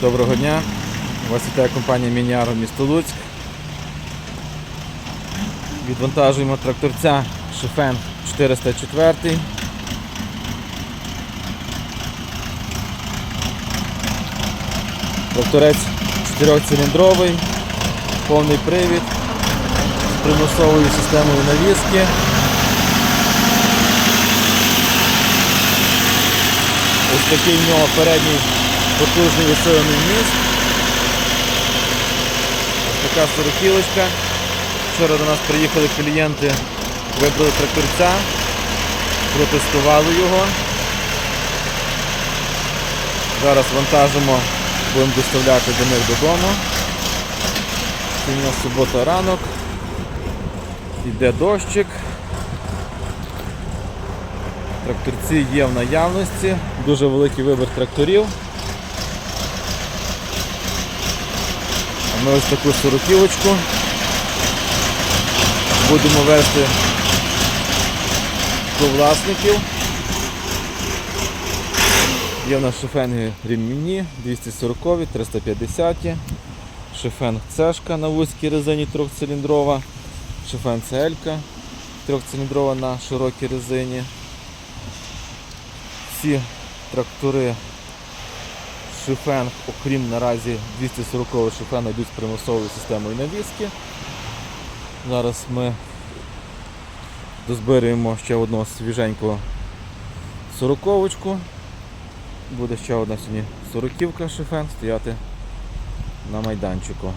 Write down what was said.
Доброго дня. Вас вітає компанія Мініаро місто Луцьк. Відвантажуємо тракторця Шифен 404. Тракторець 4-циліндровий, повний привід з примусовою системою навіски. Ось такий в нього передній потужний усилений міст. Така сорокілочка. Вчора до нас приїхали клієнти, вибрали тракторця, протестували його. Зараз вантажимо, будемо доставляти до них додому. Нас субота ранок. Йде дощик. Тракторці є в наявності, дуже великий вибір тракторів. Ми ось таку сороківочку будемо вести до власників. Є в нас шифенги ремінні 240, 350, шифенг цешка на вузькій резині трьохциліндрова, шифен CL трьохциліндрова на широкій резині. Всі трактори шифенг, окрім наразі 240 шифена йдуть з примусовою системою навіски. Зараз ми дозберемо ще одну свіженьку сороковочку. Буде ще одна сьогодні сороківка шифен стояти на майданчику.